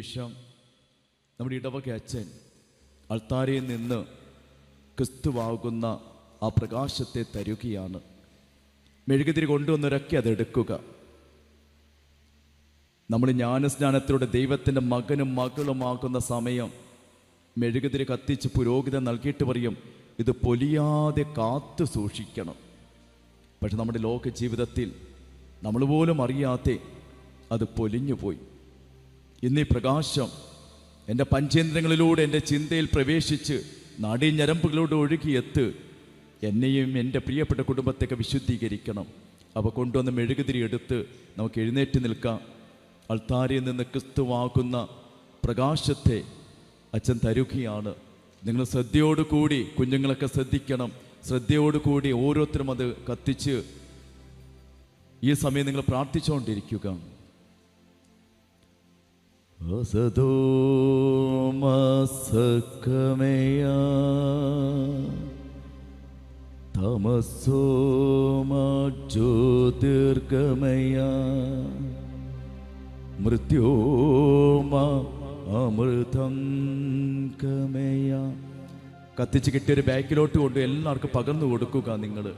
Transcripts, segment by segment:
നിമിഷം നമ്മുടെ ഇടവക അച്ഛൻ അൾത്താരയിൽ നിന്ന് ക്രിസ്തുവാകുന്ന ആ പ്രകാശത്തെ തരുകയാണ്. മെഴുകുതിരി കൊണ്ടുവന്നൊരൊക്കെ അതെടുക്കുക. നമ്മൾ ജ്ഞാനസ്നാനത്തിലൂടെ ദൈവത്തിന്റെ മകനും മകളുമാകുന്ന സമയം മെഴുകുതിരി കത്തിച്ച് പുരോഹിതൻ നൽകിയിട്ട് പറയും ഇത് പൊലിയാതെ കാത്തു സൂക്ഷിക്കണം. പക്ഷെ നമ്മുടെ ലോക ജീവിതത്തിൽ നമ്മൾ പോലും അറിയാതെ അത് പൊലിഞ്ഞുപോയി. ഇന്ന് പ്രകാശം എന്റെ പഞ്ചേന്ദ്രങ്ങളിലൂടെ എന്റെ ചിന്തയിൽ പ്രവേശിച്ച് നാടീഞ്ഞരമ്പുകളിലൂടെ ഒഴുകിയെത്ത് എന്നെയും എന്റെ പ്രിയപ്പെട്ട കുടുംബത്തെയൊക്കെ വിശുദ്ധീകരിക്കണം. അവ കൊണ്ടുവന്ന് മെഴുകുതിരി എടുത്ത് നമുക്ക് എഴുന്നേറ്റ് നിൽക്കാം. അൾത്താരിൽ നിന്ന് ക്രിസ്തുവാകുന്ന പ്രകാശത്തെ അച്ഛൻ തരുകയാണ്. നിങ്ങൾ ശ്രദ്ധയോടുകൂടി കുഞ്ഞുങ്ങളൊക്കെ ശ്രദ്ധിക്കണം. ശ്രദ്ധയോടുകൂടി ഓരോരുത്തരും അത് കത്തിച്ച് ഈ സമയം നിങ്ങൾ പ്രാർത്ഥിച്ചുകൊണ്ടിരിക്കുക. അസതോ മസക്കമയ തമസോ ജ്യോതിർഗമയ മൃത്യോമ അമൃതം ഗമയ. കത്തിച്ച് കിട്ടിയൊരു ബാക്കിലോട്ട് കൊണ്ട് എല്ലാവർക്കും പകർന്നു കൊടുക്കുക നിങ്ങൾ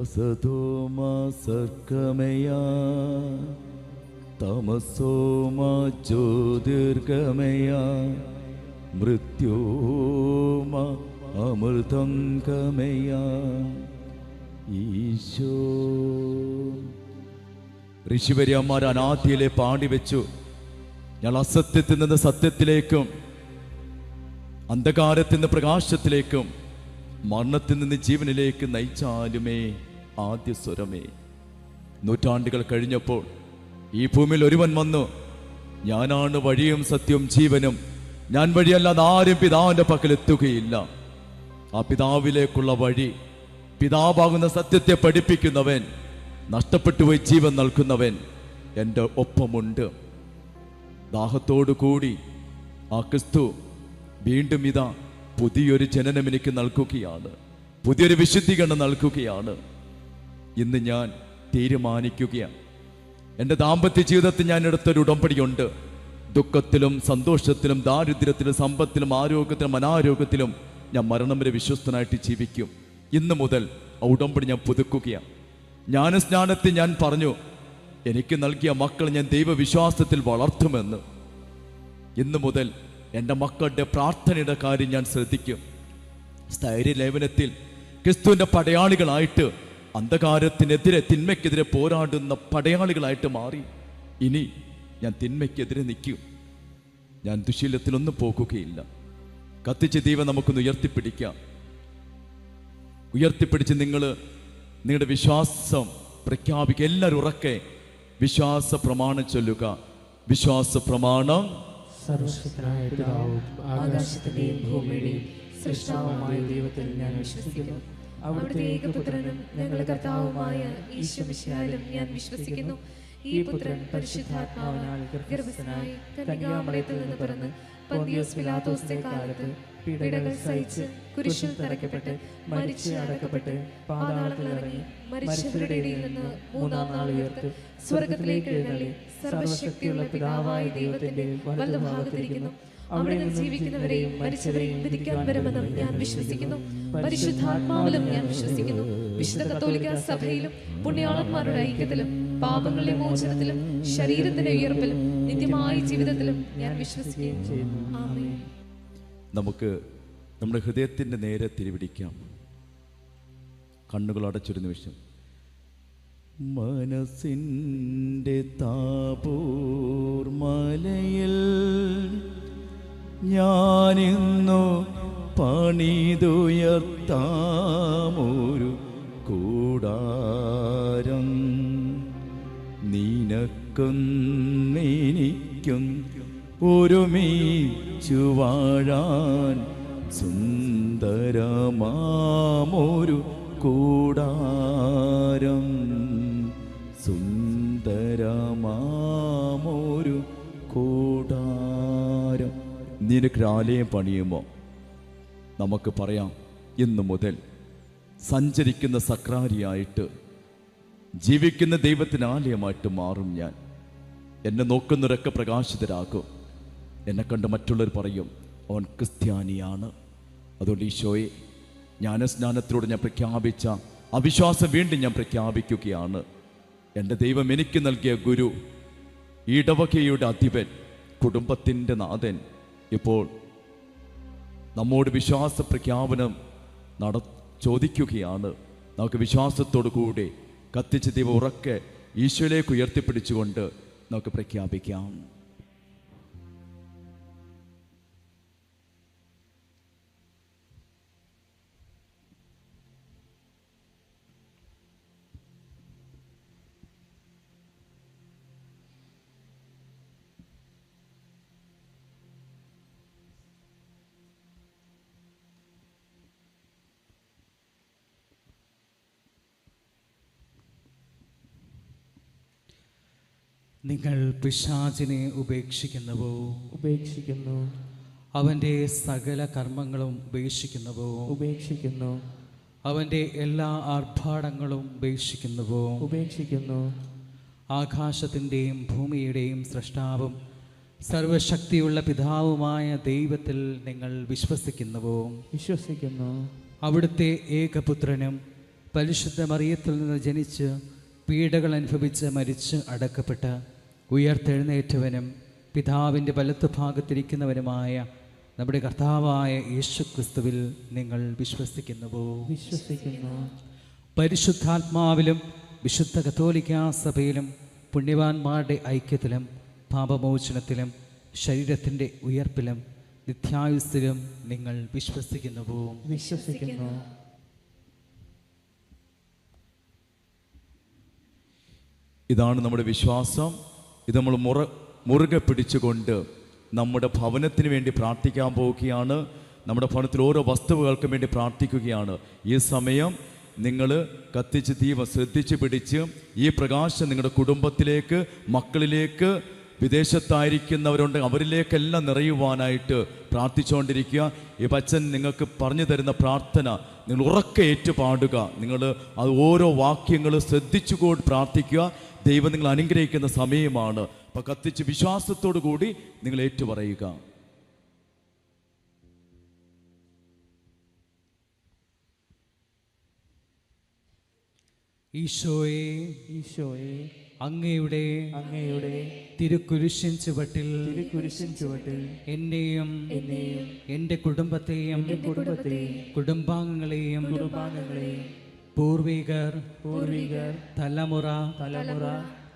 അസതോമ തമസോമ ജ്യോതിർഗമയ മൃത്യോമ അമൃതം ഗമയ. ഈശോ. ഋഷിവര്യന്മാർ അനാഥിയിലെ പാടി വെച്ചു ഞങ്ങൾ അസത്യത്തിൽ നിന്ന് സത്യത്തിലേക്കും അന്ധകാരത്തിൽ നിന്ന് പ്രകാശത്തിലേക്കും മരണത്തിൽ നിന്ന് ജീവനിലേക്ക് നയിച്ചാലുമേ ആദ്യ സ്വരമേ. നൂറ്റാണ്ടുകൾ കഴിഞ്ഞപ്പോൾ ഈ ഭൂമിയിൽ ഒരുവൻ വന്നു. ഞാനാണ് വഴിയും സത്യവും ജീവനും. ഞാൻ വഴിയല്ലാതെ ആരും പിതാവിന്റെ പക്കൽ എത്തുകയില്ല. ആ പിതാവിലേക്കുള്ള വഴി പിതാവാകുന്ന സത്യത്തെ പഠിപ്പിക്കുന്നവൻ നഷ്ടപ്പെട്ടു പോയി ജീവൻ നൽകുന്നവൻ എന്റെ ഒപ്പമുണ്ട്. ദാഹത്തോടു കൂടി ആ ക്രിസ്തു വീണ്ടും ഇതാ പുതിയൊരു ജനനം എനിക്ക് നൽകുകയാണ്. പുതിയൊരു വിശുദ്ധീകരണം നൽകുകയാണ്. ഇന്ന് ഞാൻ തീരുമാനിക്കുകയാണ്. എന്റെ ദാമ്പത്യ ജീവിതത്തിൽ ഞാൻ എടുത്തൊരു ഉടമ്പടിയുണ്ട്. ദുഃഖത്തിലും സന്തോഷത്തിലും ദാരിദ്ര്യത്തിലും സമ്പത്തിലും ആരോഗ്യത്തിലും അനാരോഗ്യത്തിലും ഞാൻ മരണം വരെ വിശ്വസ്തനായിട്ട് ജീവിക്കും. ഇന്ന് മുതൽ ആ ഉടമ്പടി ഞാൻ പുതുക്കുകയാണ്. ജ്ഞാനസ്നാനത്തിൽ ഞാൻ പറഞ്ഞു എനിക്ക് നൽകിയ മക്കൾ ഞാൻ ദൈവവിശ്വാസത്തിൽ വളർത്തുമെന്ന്. ഇന്ന് മുതൽ എന്റെ മക്കളുടെ പ്രാർത്ഥനയുടെ കാര്യം ഞാൻ ശ്രദ്ധിക്കും. സ്ഥൈര്യ ലേവനത്തിൽ ക്രിസ്തുവിന്റെ പടയാളികളായിട്ട് അന്ധകാരത്തിനെതിരെ തിന്മയ്ക്കെതിരെ പോരാടുന്ന പടയാളികളായിട്ട് മാറി. ഇനി ഞാൻ തിന്മയ്ക്കെതിരെ നിൽക്കും. ഞാൻ ദുശീലത്തിലൊന്നും പോകുകയില്ല. കത്തിച്ച് ദൈവം നമുക്കൊന്ന് ഉയർത്തിപ്പിടിക്കാം. ഉയർത്തിപ്പിടിച്ച് നിങ്ങൾ നിങ്ങളുടെ വിശ്വാസം പ്രഖ്യാപിക്കുക. എല്ലാവരും ഉറക്കെ വിശ്വാസ പ്രമാണം ചൊല്ലുക. വിശ്വാസ പ്രമാണം സർവശക്തനായ ആകാശത്തിന്റെയും ഭൂമിയുടെയും സൃഷ്ടാവുമായ ദൈവത്തിൽ ഞാൻ വിശ്വസിക്കുന്നു. അവിടുത്തെ ഏകപുത്രനും ഞങ്ങളുടെ കർത്താവുമായ ഈശ്വമിശാലും ഞാൻ വിശ്വസിക്കുന്നു. ഈ പുത്രൻ പരിശുദ്ധാത്മാവിനാൽ ഗർഭസ്ഥനായി കന്യാമലയത്തിൽ നിന്ന് പിറന്ന് പന്തിയോസ് പിലാത്തോസിന്റെ കാലത്ത് പീഡകൾ സഹിച്ച് കുരിശിൽ തറയ്ക്കപ്പെട്ട് മരിച്ച് അടക്കപ്പെട്ട് പാതാളത്തിൽ ഇറങ്ങി മരിച്ചവരുടെ ഇടയിൽ നിന്ന് മൂന്നാം നാൾ ഉയർത്ത് സ്വർഗത്തിലേക്ക് എഴുന്നള്ളി. സർവശക്തിയുള്ള പിതാവായ ദൈവത്തിന്റെ വലതുഭാഗത്തിരിക്കുന്നു. അവിടെ നിന്ന് ജീവിക്കുന്നവരെയും മരിച്ചവരെയും വിധിക്കാൻ വരുമെന്നും ഞാൻ വിശ്വസിക്കുന്നു. പരിശുദ്ധാത്മാവിലും ഞാൻ വിശ്വസിക്കുന്നു. വിശുദ്ധ കത്തോലിക്ക സഭയിലും പുണ്യാളന്മാരുടെ ഐക്യത്തിലും പാപങ്ങളുടെ മോചനത്തിലും ശരീരത്തിന്റെ ഉയർപ്പിലും നിത്യമായ ജീവിതത്തിലും ഞാൻ വിശ്വസിക്കുകയും നമുക്ക് നമ്മുടെ ഹൃദയത്തിന്റെ നേരെ തിരിപിടിക്കാം. കണ്ണുകൾ അടച്ചൊരു നിമിഷം. മനസ്സിന്റെ താപൂർമലയിൽ ഞാനിന്നു പണിതുയർത്താമൊരു കൂടാരം നിനക്കും എനിക്കും ഒരുമിച്ചു വാഴാൻ സുന്ദരമാമൊരു കൂടാരം സുന്ദരമാമൊരു കൂടാരം. നിനക്കൊരാലയം പണിയുമോ? നമുക്ക് പറയാം. ഇന്നു മുതൽ സഞ്ചരിക്കുന്ന സക്രാരിയായിട്ട് ജീവിക്കുന്ന ദൈവത്തിന് ആലയമായിട്ട് മാറും ഞാൻ. എന്നെ നോക്കുന്നവരൊക്കെ പ്രകാശിതരാകും. എന്നെ കണ്ട് മറ്റുള്ളവർ പറയും അവൻ ക്രിസ്ത്യാനിയാണ്. അതുകൊണ്ട് ഈശോയെ ജ്ഞാനസ്നാനത്തിലൂടെ ഞാൻ പ്രഖ്യാപിച്ച അവിശ്വാസം വീണ്ടും ഞാൻ പ്രഖ്യാപിക്കുകയാണ്. എന്റെ ദൈവം എനിക്ക് നൽകിയ ഗുരു ഇടവകയുടെ അധിപൻ കുടുംബത്തിന്റെ നാഥൻ ഇപ്പോൾ നമ്മോട് വിശ്വാസ പ്രഖ്യാപനം നട ചോദിക്കുകയാണ്. നമുക്ക് വിശ്വാസത്തോടു കൂടി കത്തിച്ച് ദൈവം ഉറക്കെ ഈശോയിലേക്ക് ഉയർത്തിപ്പിടിച്ചുകൊണ്ട് നമുക്ക് പ്രഖ്യാപിക്കാം. നിങ്ങൾ പിശാചിനെ ഉപേക്ഷിക്കുന്നുവോ? ഉപേക്ഷിക്കുന്നു. അവന്റെ സകല കർമ്മങ്ങളും ഉപേക്ഷിക്കുന്നുവോ? ഉപേക്ഷിക്കുന്നു. അവന്റെ എല്ലാ ആർഭാടങ്ങളും ഉപേക്ഷിക്കുന്നുവോ? ഉപേക്ഷിക്കുന്നു. ആകാശത്തിന്റെയും ഭൂമിയുടെയും സൃഷ്ടാവും സർവശക്തിയുള്ള പിതാവുമായ ദൈവത്തിൽ നിങ്ങൾ വിശ്വസിക്കുന്നുവോ? വിശ്വസിക്കുന്നു. അവിടുത്തെ ഏകപുത്രനും പരിശുദ്ധ മറിയത്തിൽ നിന്ന് ജനിച്ച് പീഡകൾ അനുഭവിച്ച് മരിച്ച് അടക്കപ്പെട്ട് ഉയർത്തെഴുന്നേറ്റവനും പിതാവിന്റെ വലത്ത് ഭാഗത്തിരിക്കുന്നവനുമായ നമ്മുടെ കർത്താവായ യേശു ക്രിസ്തുവിൽ നിങ്ങൾ വിശ്വസിക്കുന്നുവോ? വിശ്വസിക്കുന്നു. പരിശുദ്ധാത്മാവിലും വിശുദ്ധ കത്തോലിക്കാ സഭയിലും പുണ്യവാന്മാരുടെ ഐക്യത്തിലും പാപമോചനത്തിലും ശരീരത്തിന്റെ ഉയർപ്പിലും നിത്യായുസ്സിലും നിങ്ങൾ വിശ്വസിക്കുന്നുവോ? വിശ്വസിക്കുന്നു. ഇതാണ് നമ്മുടെ വിശ്വാസം. ഇത് നമ്മൾ മുറ മുറുകെ പിടിച്ചുകൊണ്ട് നമ്മുടെ ഭവനത്തിന് വേണ്ടി പ്രാർത്ഥിക്കാൻ പോവുകയാണ്. നമ്മുടെ ഭവനത്തിൽ ഓരോ വസ്തുവകൾക്കും വേണ്ടി പ്രാർത്ഥിക്കുകയാണ്. ഈ സമയം നിങ്ങൾ കത്തിച്ച് ദീപം ശ്രദ്ധിച്ച് പിടിച്ച് ഈ പ്രകാശം നിങ്ങളുടെ കുടുംബത്തിലേക്ക് മക്കളിലേക്ക് വിദേശത്തായിരിക്കുന്നവരുണ്ട് അവരിലേക്കെല്ലാം നിറയുവാനായിട്ട് പ്രാർത്ഥിച്ചുകൊണ്ടിരിക്കുക. ഈ പച്ചൻ നിങ്ങൾക്ക് പറഞ്ഞു തരുന്ന പ്രാർത്ഥന നിങ്ങൾ ഉറക്കെ ഏറ്റുപാടുക. നിങ്ങൾ അത് ഓരോ വാക്യങ്ങൾ ശ്രദ്ധിച്ചുകൊണ്ട് പ്രാർത്ഥിക്കുക. ദൈവം നിങ്ങൾ അനുഗ്രഹിക്കുന്ന സമയമാണ്. അപ്പൊ കത്തിച്ച് വിശ്വാസത്തോടു കൂടി നിങ്ങൾ ഏറ്റുപറയുക. ഈശോയെ ഈശോയെ അങ്ങയുടെ അങ്ങയുടെ തിരുക്കുരിശിൻ ചുവട്ടിൽ തിരുക്കുരിശിൻ ചുവട്ടിൽ എന്നെയും എന്നെയും എന്റെ കുടുംബത്തെയും കുടുംബത്തെയും കുടുംബാംഗങ്ങളെയും കുടുംബാംഗങ്ങളെയും പൂർവികർ പൂർവികർ തലമുറ തലമുറ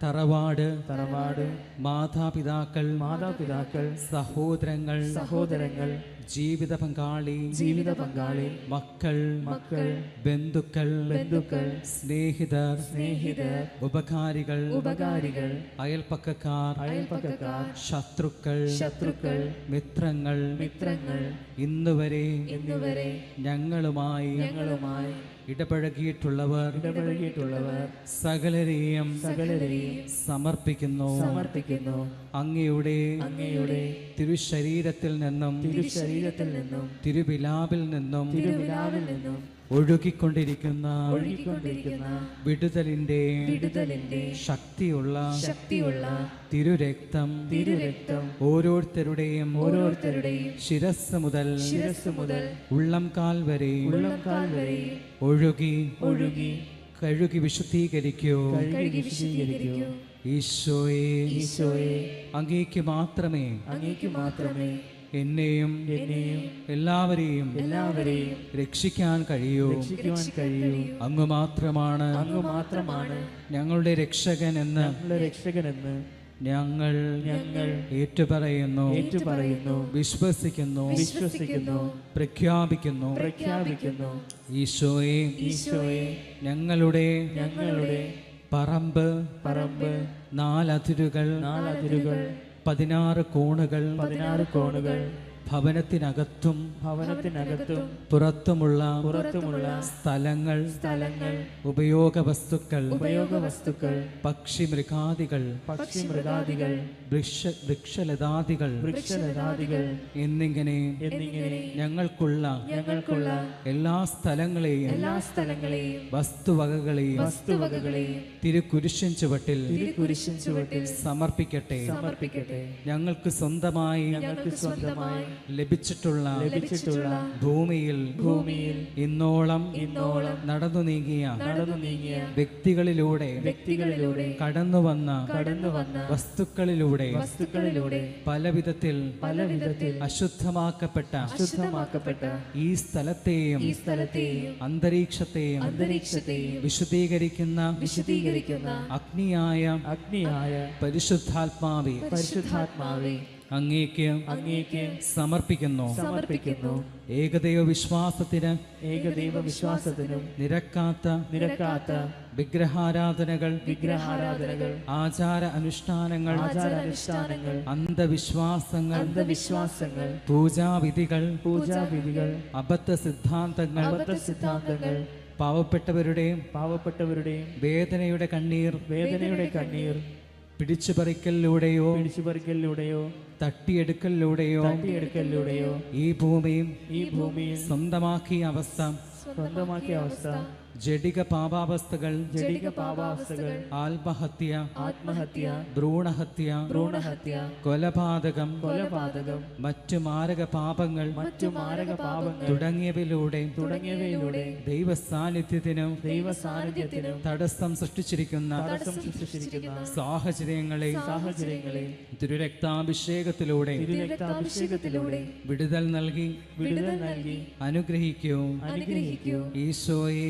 തറവാട് തറവാട് മാതാപിതാക്കൾ മാതാപിതാക്കൾ സഹോദരങ്ങൾ സഹോദരങ്ങൾ ജീവിത പങ്കാളി ജീവിത പങ്കാളി മക്കൾ മക്കൾ ബന്ധുക്കൾ ബന്ധുക്കൾ സ്നേഹിതർ സ്നേഹിതർ ഉപകാരികൾ ഉപകാരികൾ അയൽപക്കക്കാർ അയൽപക്കക്കാർ ശത്രുക്കൾ ശത്രുക്കൾ മിത്രങ്ങൾ മിത്രങ്ങൾ ഇന്നുവരെ ഇന്നുവരെ ഞങ്ങളുമായി ഞങ്ങളുമായി ഇടപഴകിയിട്ടുള്ളവർ ഇടപഴകിയിട്ടുള്ളവർ സകലരെയും സകലരെയും സമർപ്പിക്കുന്നു. സമർപ്പിക്കുന്നു. അങ്ങയുടെ അങ്ങയുടെ തിരുശരീരത്തിൽ നിന്നും തിരുശരീരത്തിൽ നിന്നും തിരുവിലാവിൽ നിന്നും തിരുവിലാവിൽ നിന്നും ഒഴുകിക്കൊണ്ടിരിക്കുന്ന ഒഴുകിക്കൊണ്ടിരിക്കുന്ന വിടുതലിന്റെ വിടുതലിന്റെ ശക്തിയുള്ള ശക്തിയുള്ള തിരുരക്തം തിരുരക്തം ഓരോരുത്തരുടെയും ഓരോരുത്തരുടെയും ശിരസ് മുതൽ ശിരസ് മുതൽ ഉള്ളംകാൽ വരെ ഉള്ളംകാൽ വരെ ഒഴുകി ഒഴുകി കഴുകി വിശുദ്ധീകരിക്കൂ. കഴുകി വിശദീകരിക്കൂ ഈശോയെ ഈശോയെ അങ്ങേക്ക് മാത്രമേ അങ്ങേക്ക് മാത്രമേ എന്നെയും എന്നെയും എല്ലാവരെയും എല്ലാവരെയും രക്ഷിക്കാൻ കഴിയൂ. രക്ഷിക്കാൻ കഴിയൂ. അങ്ങ് മാത്രമാണ് അങ്ങ് മാത്രമാണ് ഞങ്ങളുടെ രക്ഷകൻ എന്ന് രക്ഷകൻ എന്ന് ഞങ്ങൾ ഞങ്ങൾ ഏറ്റുപറയുന്നു. ഏറ്റുപറയുന്നു. വിശ്വസിക്കുന്നു. വിശ്വസിക്കുന്നു. പ്രഖ്യാപിക്കുന്നു. പ്രഖ്യാപിക്കുന്നു. ഈശോയെ ഈശോയെ ഞങ്ങളുടെ ഞങ്ങളുടെ പറമ്പ് പറമ്പ് നാലതിരുകൾ നാലതിരുകൾ പതിനാറ് കോണുകൾ പതിനാറ് കോണുകൾ ഭവനത്തിനകത്തും ഭവനത്തിനകത്തും പുറത്തുമുള്ള പുറത്തുമുള്ള സ്ഥലങ്ങൾ സ്ഥലങ്ങൾ ഉപയോഗ വസ്തുക്കൾ ഉപയോഗ വസ്തുക്കൾ പക്ഷി മൃഗാദികൾ പക്ഷി മൃഗാദികൾ വൃക്ഷ വൃക്ഷലതാദികൾ വൃക്ഷലതാദികൾ എന്നിങ്ങനെ എന്നിങ്ങനെ ഞങ്ങൾക്കുള്ള ഞങ്ങൾക്കുള്ള എല്ലാ സ്ഥലങ്ങളെയും എല്ലാ സ്ഥലങ്ങളെയും വസ്തുവകകളെയും വസ്തുവകകളെയും തിരുക്കുരിശൻ ചുവട്ടിൽ തിരുക്കുരിശൻ ചുവട്ടിൽ സമർപ്പിക്കട്ടെ. സമർപ്പിക്കട്ടെ. ഞങ്ങൾക്ക് സ്വന്തമായി ഞങ്ങൾക്ക് സ്വന്തമായി ലഭിച്ചിട്ടുള്ള ലഭിച്ചിട്ടുള്ള ഭൂമിയിൽ ഭൂമിയിൽ ഇന്നോളം ഇന്നോളം നടന്നു നീങ്ങിയ നടന്നു നീങ്ങിയ വ്യക്തികളിലൂടെ വ്യക്തികളിലൂടെ കടന്നു വന്ന കടന്നു വന്ന വസ്തുക്കളിലൂടെ വസ്തുക്കളിലൂടെ പല വിധത്തിൽ പല വിധത്തിൽ അശുദ്ധമാക്കപ്പെട്ട അശുദ്ധമാക്കപ്പെട്ട ഈ സ്ഥലത്തെയും ഈ സ്ഥലത്തെയും അന്തരീക്ഷത്തെയും അന്തരീക്ഷത്തെയും വിശുദ്ധീകരിക്കുന്ന വിശദീകരിക്കുന്ന അഗ്നിയായ അഗ്നിയായ പരിശുദ്ധാത്മാവി പരിശുദ്ധാത്മാവെ അങ്ങേക്ക് അങ്ങേക്ക് സമർപ്പിക്കുന്നു. സമർപ്പിക്കുന്നു. ഏകദൈവ വിശ്വാസത്തിന് ഏകദൈവ വിശ്വാസത്തിനും നിരക്കാത്ത നിരക്കാത്ത വിഗ്രഹാരാധനകൾ വിഗ്രഹാരാധനകൾ ആചാര അനുഷ്ഠാനങ്ങൾ ആചാര അനുഷ്ഠാനങ്ങൾ അന്ധവിശ്വാസങ്ങൾ അന്ധവിശ്വാസങ്ങൾ പൂജാവിധികൾ പൂജാവിധികൾ അബദ്ധ സിദ്ധാന്തങ്ങൾ അബദ്ധ സിദ്ധാന്തങ്ങൾ പാവപ്പെട്ടവരുടെയും പാവപ്പെട്ടവരുടെയും വേദനയുടെ കണ്ണീർ വേദനയുടെ കണ്ണീർ പിടിച്ചുപറിക്കലിലൂടെയോ പിടിച്ചുപറിക്കലിലൂടെയോ തട്ടിയെടുക്കലിലൂടെയോ തട്ടിയെടുക്കലിലൂടെയോ ഈ ഭൂമിയും ഈ ഭൂമിയും സ്വന്തമാക്കിയ അവസ്ഥ. സ്വന്തമാക്കിയ അവസ്ഥ. ജഡിക പാപാവസ്ഥകൾ ജടിക പാപാവസ്ഥകൾ ആത്മഹത്യ ആത്മഹത്യ ഭ്രൂണഹത്യ ഭ്രൂണഹത്യ കൊലപാതകം കൊലപാതകം മറ്റു മാരക പാപങ്ങൾ മറ്റു മാരക പാപങ്ങൾ തുടങ്ങിയവയിലൂടെ തുടങ്ങിയവയിലൂടെ ദൈവ സാന്നിധ്യത്തിനും ദൈവ സാന്നിധ്യത്തിനും തടസ്സം സൃഷ്ടിച്ചിരിക്കുന്ന തടസ്സം സൃഷ്ടിച്ചിരിക്കുന്ന സാഹചര്യങ്ങളെ സാഹചര്യങ്ങളെ തിരുരക്താഭിഷേകത്തിലൂടെ തിരുരക്താഭിഷേകത്തിലൂടെ വിടുതൽ നൽകി വിടുതൽ നൽകി അനുഗ്രഹിക്കൂ. അനുഗ്രഹിക്കൂ. ഈശോയെ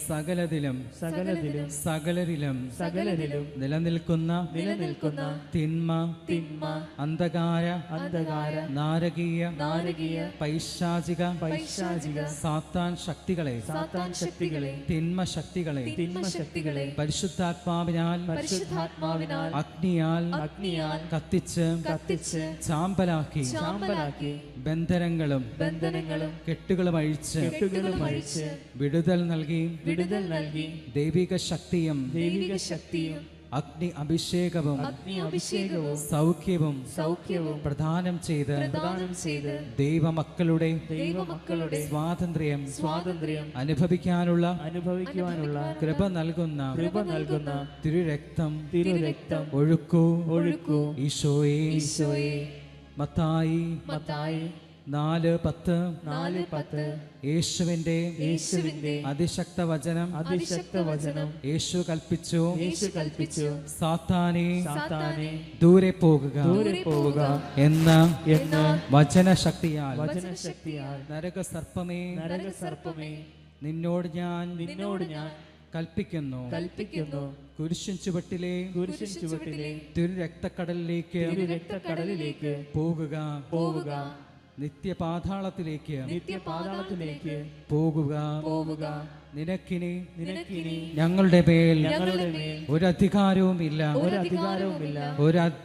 സകലതിലും സകലത്തിലും സകലരിലും സകലരിലും നിലനിൽക്കുന്ന നിലനിൽക്കുന്ന തിന്മ തിന്മ അന്ധകാര അന്ധകാര നാരകീയ നാരകീയ പൈശാചിക പൈശാചിക സാത്താൻ ശക്തികളെ സാത്താൻ ശക്തികളെ തിന്മ ശക്തികളെ തിന്മ ശക്തികളെ പരിശുദ്ധാത്മാവിനാൽ പരിശുദ്ധാത്മാവിനാൽ അഗ്നിയാൽ അഗ്നിയാൽ കത്തിച്ച് കത്തിച്ച് ചാമ്പലാക്കി ചാമ്പലാക്കി ബന്ധനങ്ങളും ബന്ധനങ്ങളും കെട്ടുകളും അഴിച്ച് കെട്ടുകളും അഴിച്ച് വിടുതൽ നൽകി വിടുതൽ നൽകി ദൈവിക ശക്തിയും ദൈവിക ശക്തിയും അഗ്നി അഭിഷേകവും അഗ്നി അഭിഷേകവും സൗഖ്യവും സൗഖ്യവും പ്രദാനം ചെയ്ത് പ്രദാനം ചെയ്ത് ദൈവമക്കളുടെ ദൈവമക്കളുടെ സ്വാതന്ത്ര്യം സ്വാതന്ത്ര്യം അനുഭവിക്കാനുള്ള അനുഭവിക്കാനുള്ള കൃപ നൽകുന്ന കൃപ നൽകുന്ന തിരുരക്തം തിരുരക്തം ഒഴുക്കൂ ഒഴുക്കൂ ഈശോയെ ഈശോയെ മത്തായി മത്തായി നാല് പത്ത് നാല് പത്ത് യേശുവിന്റെ യേശുവിന്റെ അതിശക്ത വചനം അതിശക്ത വചനം യേശു കൽപ്പിച്ചു യേശു കൽപ്പിച്ചു സാത്താനെ സാത്താനെ ദൂരെ പോകുക ദൂരെ പോവുക വചന ശക്തിയാൽ വചനശക്തിയാൽ വചനശക്തിയാൽ നരക സർപ്പമേ നിന്നോട് ഞാൻ നിന്നോട് ഞാൻ കൽപ്പിക്കുന്നു കൽപ്പിക്കുന്നു കുരിശൻ ചുവട്ടിലെ കുരിശിൻ ചുവട്ടിലെ തിരുരക്തക്കടലിലേക്ക് തിരുരക്തക്കടലിലേക്ക് പോകുക. പോവുക നിത്യപാതാളത്തിലേക്ക് നിത്യപാതാളത്തിലേക്ക് പോകുക. പോവുക നിനക്കിനി നിനക്കിനി ഞങ്ങളുടെ പേരിൽ ഞങ്ങളുടെ ഒരു ഒരധികാരവും ഇല്ല ഒരു അധികാരവും ഇല്ല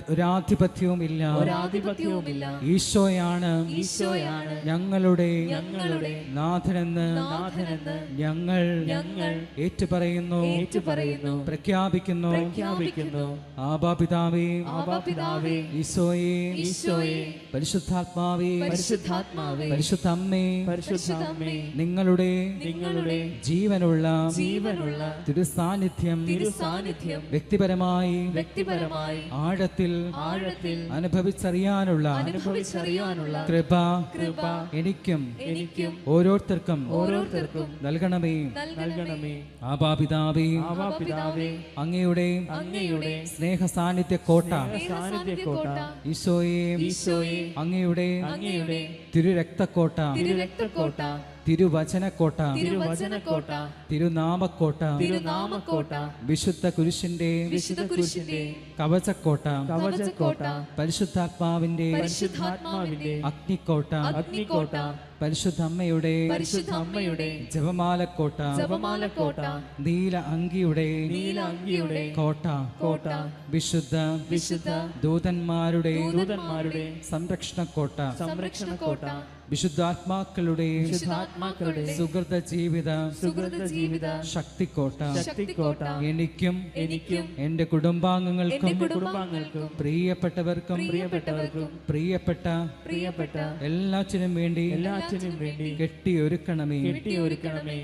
ഒരാധിപത്യവും ഇല്ല ഒരാധിപത്യവുമില്ല. ഈശോയാണ് ഈശോയാണ് ഞങ്ങളുടെ ഞങ്ങളുടെ നാഥനെന്ന് നാഥനെന്ന് ഞങ്ങൾ ഞങ്ങൾ ഏറ്റുപറയുന്നു ഏറ്റുപറയുന്നു പ്രഖ്യാപിക്കുന്നു. പ്രഖ്യാപിക്കുന്നു. ആബാപിതാവേ ആബാപിതാവേ ഈശോയെ ഈശോയെ പരിശുദ്ധാത്മാവേ പരിശുദ്ധാത്മാവേ പരിശുദ്ധമ്മേ പരിശുദ്ധാത്മേ നിങ്ങളുടെ നിങ്ങളുടെ ജീവനുള്ള ജീവനുള്ള തിരുസാന്നിധ്യം തിരുസാന്നിധ്യം വ്യക്തിപരമായി വ്യക്തിപരമായി ആഴത്തിൽ ആഴത്തിൽ അനുഭവിച്ചറിയാനുള്ള അനുഭവിച്ചറിയാനുള്ള കൃപ കൃപ എനിക്കും എനിക്കും ഓരോരുത്തർക്കും ഓരോരുത്തർക്കും നൽകണമേ. നൽകണമേ. ആപാപിതാവേ ആപാപിതാവേ അങ്ങയുടെ അങ്ങയുടെ സ്നേഹ സാന്നിധ്യ കോട്ട സാന്നിധ്യ കോട്ട ഈശോയെ ഈശോയെ അങ്ങയുടെ അങ്ങയുടെ തിരുരക്തക്കോട്ട തിരുരക്തക്കോട്ട തിരുവചനക്കോട്ട തിരുവചനക്കോട്ട തിരുനാമക്കോട്ട തിരുനാമക്കോട്ട വിശുദ്ധ കുരിശിന്റെ വിശുദ്ധ കുരിശിന്റെ കവചക്കോട്ട കവചക്കോട്ട പരിശുദ്ധാത്മാവിന്റെ പരിശുദ്ധാത്മാവിന്റെ അഗ്നിക്കോട്ട അഗ്നിക്കോട്ട പരിശുദ്ധ അമ്മയുടെ പരിശുദ്ധ അമ്മയുടെ ജപമാലക്കോട്ട ജപമാലക്കോട്ട നീല അങ്കിയുടെ നീല അങ്കിയുടെ കോട്ട കോട്ട വിശുദ്ധ വിശുദ്ധ ദൂതന്മാരുടെ ദൂതന്മാരുടെ സംരക്ഷണക്കോട്ട സംരക്ഷണക്കോട്ട വിശുദ്ധാത്മാക്കളുടെ വിശുദ്ധാത്മാക്കളുടെ സുഹൃത ജീവിത സുഹൃത ജീവിത ശക്തിക്കോട്ട ശക്തിക്കോട്ട എനിക്കും എനിക്കും എന്റെ കുടുംബാംഗങ്ങൾക്കും കുടുംബാംഗങ്ങൾക്കും പ്രിയപ്പെട്ടവർക്കും പ്രിയപ്പെട്ടവർക്കും പ്രിയപ്പെട്ട പ്രിയപ്പെട്ട എല്ലാറ്റിനും വേണ്ടി എല്ലാറ്റിനും വേണ്ടി കെട്ടിയൊരുക്കണമേ. കെട്ടിയൊരുക്കണമേ.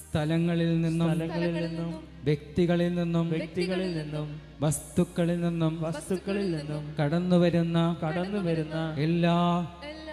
സ്ഥലങ്ങളിൽ നിന്നും സ്ഥലങ്ങളിൽ നിന്നും വ്യക്തികളിൽ നിന്നും വ്യക്തികളിൽ നിന്നും വസ്തുക്കളിൽ നിന്നും വസ്തുക്കളിൽ നിന്നും കടന്നു വരുന്ന കടന്നു വരുന്ന എല്ലാ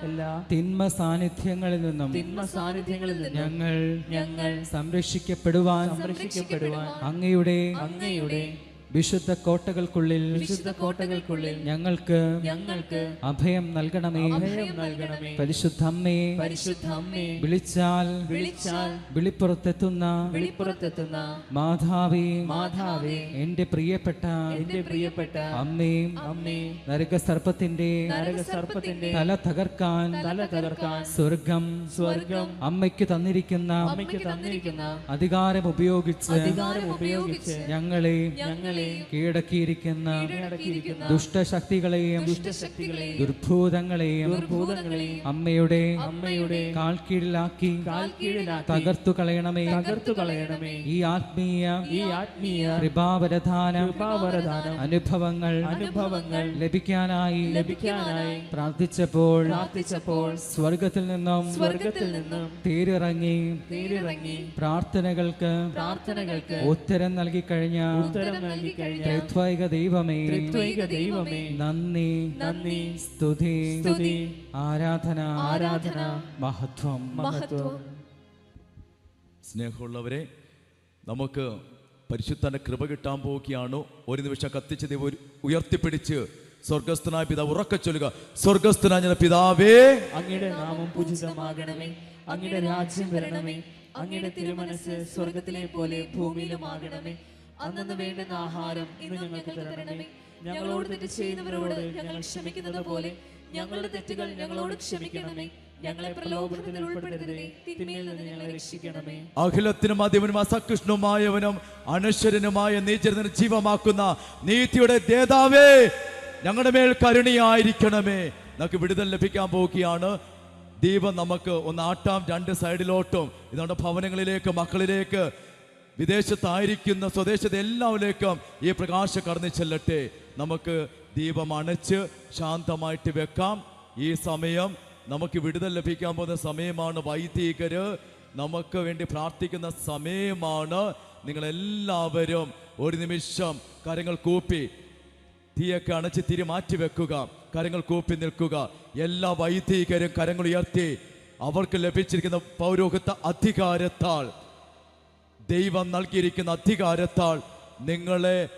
എല്ലാ തിന്മ സാന്നിധ്യങ്ങളിൽ നിന്നും തിന്മ സാന്നിധ്യങ്ങളിൽ നിന്നും ഞങ്ങൾ ഞങ്ങൾ സംരക്ഷിക്കപ്പെടുവാൻ സംരക്ഷിക്കപ്പെടുവാൻ അങ്ങയുടെ അങ്ങയുടെ വിശുദ്ധ കോട്ടകൾക്കുള്ളിൽ വിശുദ്ധ കോട്ടകൾക്കുള്ളിൽ ഞങ്ങൾക്ക് ഞങ്ങൾക്ക് അഭയം നൽകണമേ. അഭയം നൽകണമേ. പരിശുദ്ധ അമ്മേ പരിശുദ്ധ അമ്മേ വിളിച്ചാൽ വിളിച്ചാൽ വിളിപ്പുറത്തെത്തുന്ന വിളിപ്പുറത്തെത്തുന്ന മാതാവേ മാതാവേ. എന്റെ പ്രിയപ്പെട്ട എന്റെ പ്രിയപ്പെട്ട അമ്മേ അമ്മേ. നരകസർപ്പത്തിന്റെ നരകസർപ്പത്തിന്റെ തല തകർക്കാൻ തല തകർക്കാൻ സ്വർഗം സ്വർഗം അമ്മയ്ക്ക് തന്നിരിക്കുന്ന അമ്മയ്ക്ക് തന്നിരിക്കുന്ന അധികാരം ഉപയോഗിച്ച് അധികാരം ഉപയോഗിച്ച് ഞങ്ങളെ ഞങ്ങളെ കീഴടക്കിയിരിക്കുന്ന കീഴടക്കിയിരിക്കുന്ന ദുഷ്ടശക്തികളെയും ദുഷ്ടശക്തികളെയും ദുർഭൂതങ്ങളെയും ദുർഭൂതങ്ങളെയും അമ്മയുടെ അമ്മയുടെ കാൽ കീഴിലാക്കി കാൽ കീഴിലാക്കി തകർത്തു കളയണമേ തകർത്തു കളയണമേ ഈ ആത്മീയ ഈ ആത്മീയ കൃപാവരധാന കൃപാവരദാനം അനുഭവങ്ങൾ അനുഭവങ്ങൾ ലഭിക്കാനായി ലഭിക്കാനായി പ്രാർത്ഥിച്ചപ്പോൾ പ്രാർത്ഥിച്ചപ്പോൾ സ്വർഗത്തിൽ നിന്നും സ്വർഗത്തിൽ നിന്നും തേരിറങ്ങി തേരിറങ്ങി പ്രാർത്ഥനകൾക്ക് പ്രാർത്ഥനകൾക്ക് ഉത്തരം നൽകി കഴിഞ്ഞ ഉത്തരം നൽകി ത്രിത്വൈക ദൈവമേ ത്രിത്വൈക ദൈവമേ നന്ദി നന്ദി സ്തുതി സ്തുതി ആരാധന ആരാധന മഹത്വം. മഹത്വം. സ്നേഹമുള്ളവരെ നമുക്ക് പരിശുദ്ധന്റെ കൃപ കിട്ടാൻ പോവുകയാണ്. ഒരു നിമിഷം കത്തിച്ച് ദൈവം ഉയർത്തിപ്പിടിച്ച് സ്വർഗസ്ഥനായ പിതാവ് ഉറക്കെ ചൊല്ലുക. സ്വർഗസ്ഥനായ പിതാവേ അങ്ങയുടെ നാമം പൂജിതമാകണമേ. അങ്ങയുടെ രാജ്യം വരണമേ. അങ്ങയുടെ തിരുമനസ് സ്വർഗത്തിലെ പോലെ ഭൂമിയിലുമാകണമേ അന്നു വേണ്ടുന്ന ആഹാരം ഇന്ന് ഞങ്ങൾക്ക് തരണമേ. ഞങ്ങളോട് തെറ്റ് ചെയ്യുന്നവരോട് ഞങ്ങൾ ക്ഷമിക്കുന്നത് പോലെ ഞങ്ങളുടെ തെറ്റുകൾ ഞങ്ങളോട് ക്ഷമിക്കണമേ. ഞങ്ങളെ പ്രലോഭനത്തിൽ ഉൾപ്പെടുത്തരുതേ. തിന്മയിൽ നിന്ന് ഞങ്ങളെ രക്ഷിക്കണമേ. അഖിലത്തിനും അധിപനും അസകൃഷ്ണുമായവനും അനശ്വരനുമായ നീചര നിർജീവമാക്കുന്ന നീതിയുടെ ദേതാവേ ഞങ്ങളുടെ മേൽ കരുണയായിരിക്കണമേ. നമുക്ക് വിടുതൽ ലഭിക്കാൻ പോവുകയാണ്. ദീപം നമുക്ക് ഒന്ന് ആട്ടാം രണ്ട് സൈഡിലോട്ടും. ഇതുകൊണ്ട് ഭവനങ്ങളിലേക്ക് മക്കളിലേക്ക് വിദേശത്തായിരിക്കുന്ന സ്വദേശത്തെ എല്ലാവരിലേക്കും ഈ പ്രകാശം കടന്നു ചെല്ലട്ടെ. നമുക്ക് ദീപം അണച്ച് ശാന്തമായിട്ട് വെക്കാം. ഈ സമയം നമുക്ക് വിടുതൽ ലഭിക്കാൻ പോകുന്ന സമയമാണ് വൈദികര്. നമുക്ക് വേണ്ടി പ്രാർത്ഥിക്കുന്ന സമയമാണ്. നിങ്ങളെല്ലാവരും ഒരു നിമിഷം കരങ്ങൾ കൂപ്പി തീയൊക്കെ അണച്ച് തിരി മാറ്റി വെക്കുക. കരങ്ങൾ കൂപ്പി നിൽക്കുക. എല്ലാ വൈദികരും കരങ്ങൾ ഉയർത്തി അവർക്ക് ലഭിച്ചിരിക്കുന്ന പൗരോഹിത്വ അധികാരത്താൽ ദൈവം നൽകിയിരിക്കുന്ന അധികാരത്താൽ നിങ്ങളെ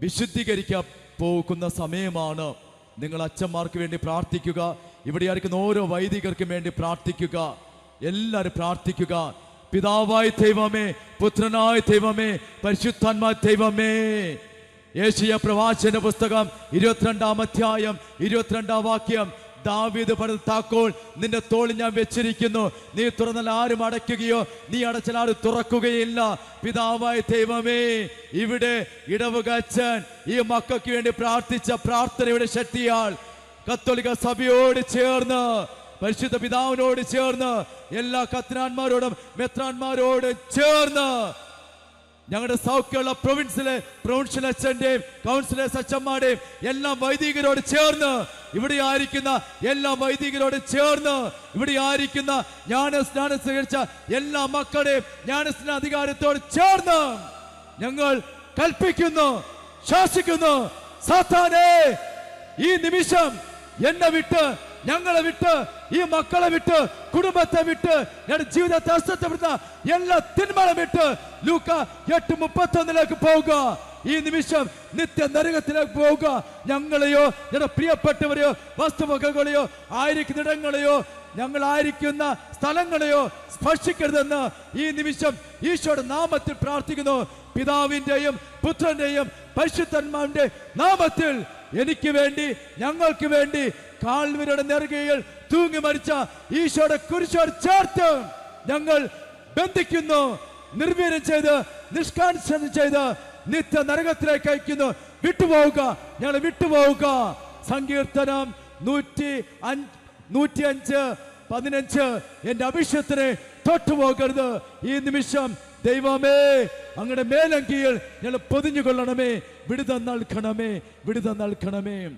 വിശുദ്ധീകരിക്കാൻ പോകുന്ന സമയമാണ്. നിങ്ങൾ അച്ഛന്മാർക്ക് വേണ്ടി പ്രാർത്ഥിക്കുക. ഇവിടെ ആയിരിക്കുന്ന ഓരോ വൈദികർക്കും വേണ്ടി പ്രാർത്ഥിക്കുക. എല്ലാവരും പ്രാർത്ഥിക്കുക. പിതാവായ ദൈവമേ പുത്രനായ ദൈവമേ പരിശുദ്ധാത്മായ ദൈവമേ. യേശയ പ്രവാചന പുസ്തകം ഇരുപത്തിരണ്ടാം അധ്യായം ഇരുപത്തിരണ്ടാം വാക്യം. ദാവീദ് പണിത താക്കോൾ നിന്റെ തോളിൽ ഞാൻ വെച്ചിരിക്കുന്നു. നീ തുറന്നാൽ ആരും അടയ്ക്കുകയോ നീ അടച്ചാൽ ആരും തുറക്കുകയില്ല. പിതാവായ ദൈവമേ ഇവിടെ ഇടവുക അച്ഛൻ ഈ മക്കൾക്ക് വേണ്ടി പ്രാർത്ഥിച്ച പ്രാർത്ഥനയുടെ ശക്തിയാൽ കത്തോലിക സഭയോട് ചേർന്ന് പരിശുദ്ധ പിതാവിനോട് ചേർന്ന് എല്ലാ കത്രാന്മാരോടും മെത്രാന്മാരോട് ചേർന്ന് ഞങ്ങളുടെ സൗഖ്യമുള്ള പ്രൊവിൻസിലെ പ്രൊവിൻഷ്യൽ അച്ഛന്റെയും കൗൺസിലേഴ്സ് അച്ഛന്മാരുടെയും എല്ലാ വൈദികരോട് ചേർന്ന് ഇവിടെ ആയിരിക്കുന്ന എല്ലാ വൈദികരോട് ചേർന്ന് ഇവിടെ ആയിരിക്കുന്ന ജ്ഞാനസ്നാനം സ്വീകരിച്ച എല്ലാ മക്കളുടെയും ജ്ഞാനസ്നാന അധികാരത്തോട് ചേർന്ന് ഞങ്ങൾ കൽപ്പിക്കുന്നു ശാസിക്കുന്നു. സാത്താനെ ഈ നിമിഷം എന്നെ വിട്ട് ഞങ്ങളെ വിട്ട് ഈ മക്കളെ വിട്ട് കുടുംബത്തെ വിട്ട് ഞങ്ങളുടെ ജീവിതത്തെ അസ്വസ്ഥപ്പെടുന്ന എല്ലാ തിന്മകളെ വിട്ട് ലൂക്ക എട്ട് മുപ്പത്തി ഒന്നിലേക്ക് പോവുക ഈ നിമിഷം നിത്യ നരകത്തിലേക്ക് പോവുക. ഞങ്ങളെയോ ഞങ്ങളുടെ പ്രിയപ്പെട്ടവരെയോ വസ്തുവകകളെയോ ആയിരിക്കുന്നിടങ്ങളെയോ ഞങ്ങളായിരിക്കുന്ന സ്ഥലങ്ങളെയോ സ്പർശിക്കരുതെന്ന് ഈ നിമിഷം ഈശോയുടെ നാമത്തിൽ പ്രാർത്ഥിക്കുന്നു. പിതാവിന്റെയും പുത്രന്റെയും പരിശുദ്ധന്മാരുടെ നാമത്തിൽ എനിക്ക് വേണ്ടി ഞങ്ങൾക്ക് വേണ്ടി കാൽവരുടെ നെറുകയിൽ തൂങ്ങി മരിച്ച ഈശോയുടെ കുരിശോട് ചേർത്ത് ഞങ്ങൾ ബന്ധിക്കുന്നു. നിർവീര്യം ചെയ്ത് നിഷ്കാൻസനം ചെയ്ത് നിത്യ നരകത്തിലേക്ക് അയക്കുന്നു. വിട്ടുപോവുക. ഞങ്ങൾ വിട്ടുപോവുക. സങ്കീർത്തനം നൂറ്റി നൂറ്റി അഞ്ച് പതിനഞ്ച്. എന്റെ അഭിഷേകത്തിനെ തൊട്ടുപോകരുത്. ഈ നിമിഷം ദൈവമേ അങ്ങയുടെ മേലങ്കിയിൽ ഞങ്ങൾ പൊതിഞ്ഞുകൊള്ളണമേ. വിടുത നൽകണമേ. വിടുത നൽകണമേ.